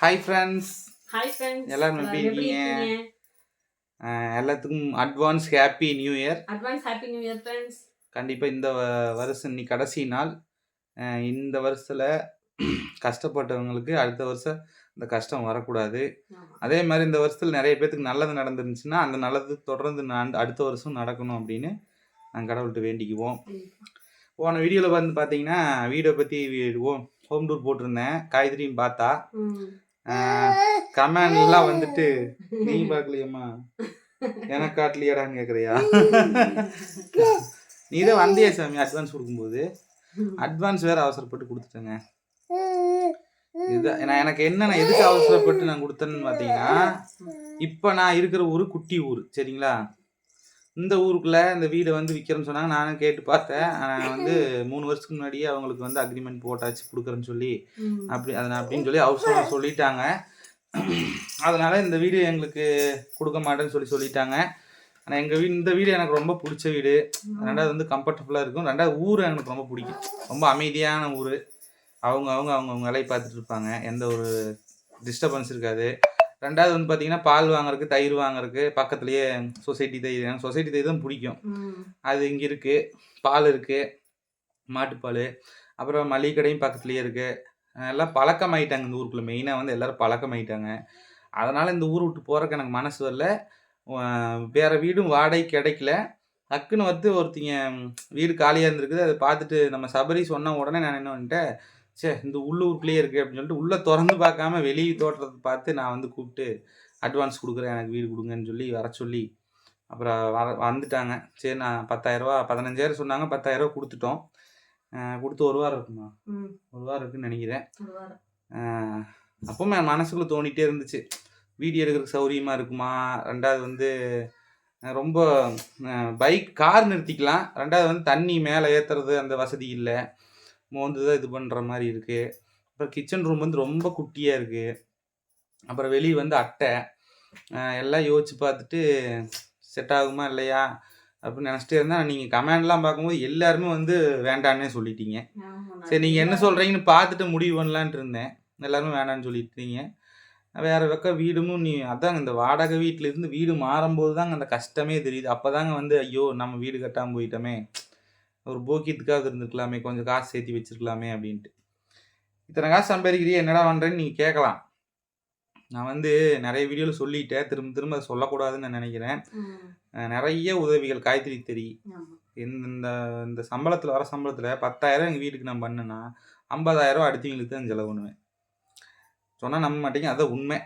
Hi friends hi friends எல்லாரும் எப்படி இருக்கீங்க? எல்லாத்துக்கும் advance happy new year advance happy new year friends கண்டிப்பாக இந்த வருஷம் இன்னைக்கு கடைசி நாள். இந்த வருஷத்தில் கஷ்டப்பட்டவங்களுக்கு அடுத்த வருஷம் இந்த கஷ்டம் வரக்கூடாது. அதே மாதிரி இந்த வருஷத்தில் நிறைய பேத்துக்கு நல்லது நடந்துருந்துச்சுன்னா அந்த நல்லது தொடர்ந்து நான் அடுத்த வருஷம் நடக்கணும் அப்படின்னு நாங்கள் கடவுள்கிட்ட வேண்டிக்குவோம். போன வீடியோவில் வந்து பார்த்தீங்கன்னா வீடியோ பற்றி ஹோம் டூர் போட்டிருந்தேன். காய்கறியும் பார்த்தா கமெண்ட்லாம் வந்துட்டு நீ பார்க்கலையம்மா. எனக்கு காட்டலையாடான்னு கேட்குறியா நீ தான் வந்தியா சாமி அட்வான்ஸ் கொடுக்கும்போது. அட்வான்ஸ் வேற அவசரப்பட்டு கொடுத்துட்டேங்க. இதுதான் நான் எனக்கு என்ன எதுக்கு அவசரப்பட்டு நான் கொடுத்தேன்னு பார்த்தீங்கன்னா இப்போ நான் இருக்கிற ஊர் குட்டி ஊர் சரிங்களா? இந்த ஊருக்குள்ள இந்த வீடை வந்து விற்கிறேன்னு சொன்னாங்க. நானும் கேட்டு பார்த்தேன். நான் வந்து மூணு வருஷத்துக்கு முன்னாடியே அவங்களுக்கு வந்து அக்ரிமெண்ட் போட்டாச்சு கொடுக்குறேன்னு சொல்லி. அப்படி அதை நான் அப்படின்னு சொல்லி அவசரம் சொல்லிட்டாங்க. அதனால இந்த வீடு எங்களுக்கு கொடுக்க மாட்டேன்னு சொல்லி சொல்லிட்டாங்க. ஆனால் எங்கள் வீடு இந்த வீடு எனக்கு ரொம்ப பிடிச்ச வீடு. ரெண்டாவது வந்து கம்ஃபர்டபுளாக இருக்கும். ரெண்டாவது ஊர் எனக்கு ரொம்ப பிடிக்கும். ரொம்ப அமைதியான ஊர். அவங்க அவங்க அவங்க அவங்க வேலையை பார்த்துட்டு இருப்பாங்க. எந்த ஒரு டிஸ்டர்பன்ஸ் இருக்காது. ரெண்டாவது வந்து பார்த்தீங்கன்னா பால் வாங்குறதுக்கு தயிர் வாங்குறதுக்கு பக்கத்துலேயே சொசைட்டி தயிர். எனக்கு சொசைட்டி தயிர் தான் பிடிக்கும். அது இங்கே இருக்குது பால் இருக்குது மாட்டுப்பால் அப்புறம் மளிகை கடையும் பக்கத்துலேயே இருக்குது எல்லாம் பழக்கமாயிட்டாங்க இந்த ஊருக்குள்ள. மெயினாக வந்து எல்லாரும் பழக்கமாயிட்டாங்க. அதனால் இந்த ஊர் விட்டு போகிறக்கு எனக்கு மனசு வரல. வேற வீடும் வாடகை கிடைக்கல. டக்குன்னு வந்து ஒருத்திங்க வீடு காலியாக இருந்திருக்குது. அதை பார்த்துட்டு நம்ம சபரி சொன்ன உடனே நான் என்ன பண்ணிட்டேன் சே இந்த உள்ளூருக்குள்ளேயே இருக்குது அப்படின்னு சொல்லிட்டு உள்ளே திறந்து பார்க்காம வெளியே தோற்றத்தை பார்த்து நான் வந்து கூப்பிட்டு அட்வான்ஸ் கொடுக்குறேன் எனக்கு வீடு கொடுங்கன்னு சொல்லி வர சொல்லி அப்புறம் வர வந்துட்டாங்க. சரி நான் பத்தாயிரரூவா பதினஞ்சாயிரம் சொன்னாங்க பத்தாயிரரூவா கொடுத்துட்டோம். கொடுத்து ஒரு வாரம் இருக்குமா? ஒரு வாரம் இருக்குன்னு நினைக்கிறேன். என் மனசுக்குள்ள தோணிட்டே இருந்துச்சு. வீடியோ எடுக்கிறதுக்கு சௌரியமாக இருக்குமா? ரெண்டாவது வந்து ரொம்ப பைக் கார் நிறுத்திக்கலாம். ரெண்டாவது வந்து தண்ணி மேலே ஏற்றுறது அந்த வசதி இல்லை. மோந்து தான் இது பண்ணுற மாதிரி இருக்குது அப்புறம் கிச்சன் ரூம் வந்து ரொம்ப குட்டியாக இருக்குது அப்புறம் வெளியே வந்து அட்டை. எல்லாம் யோசிச்சு பார்த்துட்டு செட் ஆகுமா இல்லையா அப்படின்னு நினச்சிட்டே இருந்தேன் நீங்கள் கமெண்ட்லாம் பார்க்கும்போது எல்லாருமே வந்து வேண்டான்னே சொல்லிட்டீங்க. சரி நீங்கள் என்ன சொல்கிறீங்கன்னு பார்த்துட்டு முடிவு பண்ணலான்ட்டு இருந்தேன். எல்லாருமே வேணான்னு சொல்லிட்டீங்க. வேற பக்கம் வீடும் நீ அதாங்க இந்த வாடகை வீட்டில் இருந்து வீடு மாறும்போது தாங்க அந்த கஷ்டமே தெரியுது. அப்போ தாங்க வந்து ஐயோ நம்ம வீடு கட்டாமல் போயிட்டோமே. ஒரு போக்கியத்துக்காவது இருந்திருக்கலாமே கொஞ்சம் காசு சேர்த்து வச்சிருக்கலாமே அப்படின்ட்டு. இத்தனை காசு சம்பாதிக்கிறியே என்னடா பண்ணுறேன்னு நீங்கள் கேட்கலாம். நான் வந்து நிறைய வீடியோவில் சொல்லிட்டேன். திரும்ப திரும்ப அதை சொல்லக்கூடாதுன்னு நான் நினைக்கிறேன். நிறைய உதவிகள் காய்கறி தெரி. இந்த இந்த சம்பளத்தில் வர சம்பளத்தில் பத்தாயிரம் எங்கள் வீட்டுக்கு நான் பண்ணேன்னா ஐம்பதாயிரம் அடுத்தவங்களுக்கு தான் செலவு பண்ணுவேன் சொன்னால் நம்ப மாட்டீங்க. அதான் உண்மை.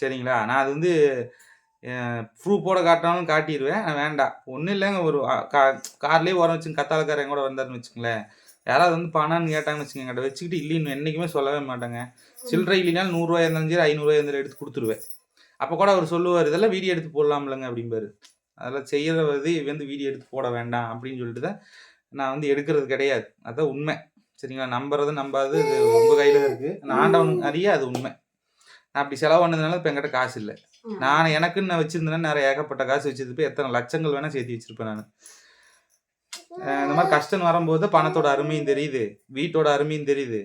சரிங்களா? நான் அது வந்து ப்ரூஃபோட காட்டினாலும் காட்டிடுவேன் நான் வேண்டாம் ஒன்றும் இல்லைங்க. ஒரு கா கார்லேயே உரம் வச்சு கத்தாலக்காரங்க கூட வந்தாருன்னு வச்சுங்களேன் யாராவது வந்து பணம்னு கேட்டாங்கன்னு வச்சுக்கோங்க. என்கிட்ட வச்சுக்கிட்டு இல்லைன்னு என்றைக்குமே சொல்லவே மாட்டாங்க. சில்லறை இல்லைனாலும் நூறுரூவா இருந்தாலும் சரி ஐநூறுரூவா இருந்தாலும் எடுத்து கொடுத்துருவேன். அப்போ கூட அவர் சொல்லுவார் இதெல்லாம் வீடியோ எடுத்து போடலாம்லங்க அப்படிம்பாரு. அதெல்லாம் செய்யறது வந்து வீடியோ எடுத்து போட வேண்டாம் அப்படின்னு சொல்லிட்டு தான் நான் வந்து எடுக்கிறது கிடையாது. அதான் உண்மை. சரிங்களா? நம்புறது நம்பாது. இது உங்கள் கையில் இருக்குது நான் ஆண்டவனுக்கு அறிய அது உண்மை. நான் அப்படி செலவு பண்ணதுனால இப்போ என்கிட்ட காசு இல்லை. நான் எனக்குன்னு நான் வச்சிருந்தேன்னா நிறைய ஏகப்பட்ட காசு வச்சிருப்பேன். எத்தனை லட்சங்கள் வேணால் சேர்த்து வச்சிருப்பேன் நான். இந்த மாதிரி கஷ்டம் வரும்போது பணத்தோட அருமையும் தெரியுது. வீட்டோட அருமையும் தெரியுது.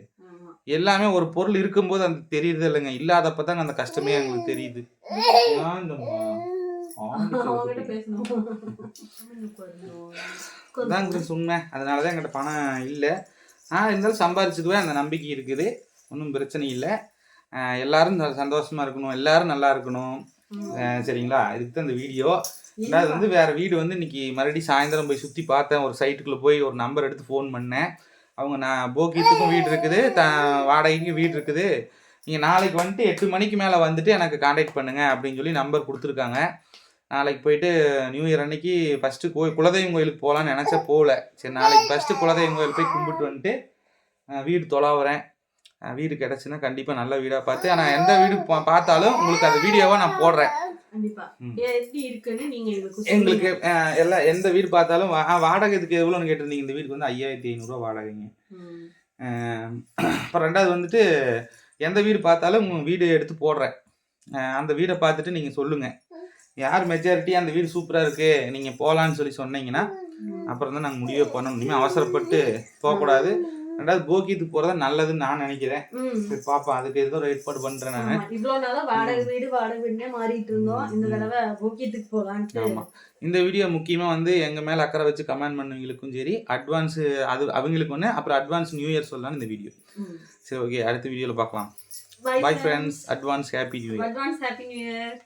எல்லாமே ஒரு பொருள் இருக்கும்போது அந்த தெரியுது இல்லைங்க. இல்லாதப்ப தாங்க அந்த கஷ்டமே எங்களுக்கு தெரியுது? அதாங்க உண்மை. அதனால தான் என்கிட்ட பணம் இல்லை. ஆனால் இருந்தாலும் சம்பாரிச்சுக்குவேன். அந்த நம்பிக்கை இருக்குது. ஒன்றும் பிரச்சனை இல்லை. எல்லாரும் சந்தோஷமா இருக்கணும். எல்லாரும் நல்லா இருக்கணும். சரிங்களா? இதுக்கு தான் இந்த வீடியோ. ரெண்டாவது வந்து வேற வீடு வந்து இன்னைக்கு மறுபடியும் சாயந்தரம் போய் சுற்றி பார்த்தேன். ஒரு சைட்டுக்குள்ளே போய் ஒரு நம்பர் எடுத்து ஃபோன் பண்ணேன். அவங்க நான் போக்கியத்துக்கும் வீடு இருக்குது. த வாடகைக்கும் வீடு இருக்குது. நீங்கள் நாளைக்கு வந்துட்டு எட்டு மணிக்கு மேலே வந்துட்டு எனக்கு காண்டாக்ட் பண்ணுங்க அப்படின்னு சொல்லி நம்பர் கொடுத்துருக்காங்க. நாளைக்கு போயிட்டு நியூ இயர் அன்னைக்கு ஃபஸ்ட்டு கோயில் குலதெய்வம் கோயிலுக்கு போகலான்னு நினச்சா போகல சரி நாளைக்கு ஃபஸ்ட்டு குலதெய்வம் கோயில் போய் கும்பிட்டு வந்துட்டு வீடு தொலாவுறேன். வீடு கிடச்சுன்னா கண்டிப்பாக நல்ல வீடாக பார்த்து நான் எந்த வீடு பார்த்தாலும் உங்களுக்கு அந்த வீடியோவை நான் போடுறேன். எங்களுக்கு எல்லாம் எந்த வீடு பார்த்தாலும் வாடகை இதுக்கு எவ்வளோன்னு கேட்டிருந்தீங்க. இந்த வீட்டுக்கு வந்து ஐயாயிரத்தி ஐநூறுரூவா வாடகைங்க. அப்புறம் ரெண்டாவது வந்துட்டு எந்த வீடு பார்த்தாலும் வீடு எடுத்து போடுறேன். அந்த வீடை பார்த்துட்டு நீங்கள் சொல்லுங்கள் யார் மெஜாரிட்டி அந்த வீடு சூப்பராக இருக்குது நீங்கள் போகலான்னு சொல்லி சொன்னீங்கன்னா அப்புறம் தான் நாங்கள் முடிவே பண்ணணும். இனிமேல் அவசரப்பட்டு போகக்கூடாது. ரெண்டாவது போக்கியத்துக்கு போறதா நல்லதுன்னு நான் நினைக்கிறேன். சரி பாப்போம் அதுக்கு ஏதோ ஒரு ஏற்பாடு பண்றேன் நான். இவ்வளவு நாளா வாடகை வீடு வாடகை வீடுனே மாறிட்டு இருந்தோம். இந்த தடவை போக்கியத்துக்கு போலான்ட்டு. ஆமா. இந்த வீடியோ முக்கியமா வந்து எங்க மேல அக்கறை வச்சு கமெண்ட் பண்ணவங்களுக்கும் சரி அட்வான்ஸ் அது அவங்களுக்கு ஒன்று அப்புறம் அட்வான்ஸ் நியூ இயர் சொல்லலாம் இந்த வீடியோ. சரி ஓகே அடுத்த வீடியோல பார்க்கலாம் bye. Friends advance happy new year advance happy new year